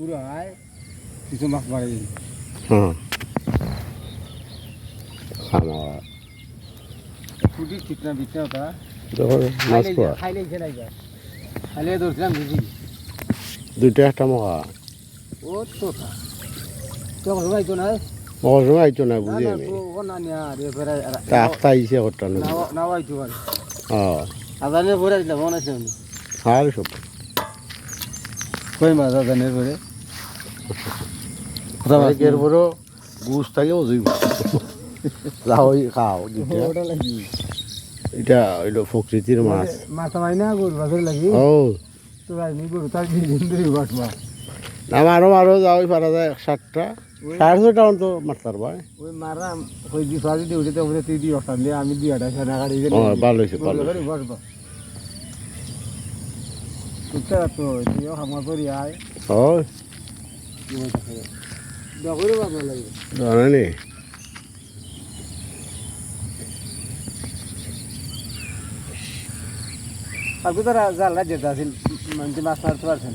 বুড়ো হয় কিছু মাছ মারে আমার ফুটি ঠিক না ওটা মাছ খাইলে খেলাই যায় খাইলে ধরছিলাম বুঝি দুইটা একটা মহা। ও তোটা তখন সময় তো নাই? মহা সময় আইতো না না বুঝি আমি? তো ও না নিয়া রে ফেরা তা আস্তা আইসে করতাম না নাও আইতো পারে হ্যাঁ আদানের পরে আসলাম মনে আছে আর সব কই মাছ এরপরও গুছ থাকে বুঝিব যাও খাও এটা হইল প্রকৃতির মাছ। মাছ মাই না গরু বাছর লাগি। ও। তো আইনি গরু তার দিন ধরে বাসবা আমারও মারও যাওয়াই পারা যায় সাতটা। সাড়ে ছয়টা তো মারতার ভাই। ওই মারা ওই দি সাজি দি উঠে তো উঠে তুই দি অসান দিয়ে আমি দি আটা সানা গাড়ি ও ভালো হয়েছে ভালো হয়েছে। বসবা। তুই তো তুইও খামার করি আয়। ও দেখরে ভালো লাগে জানি আপনি তো জাল রাজ্যে আছিল মানে মাছ মারতে পারছেন?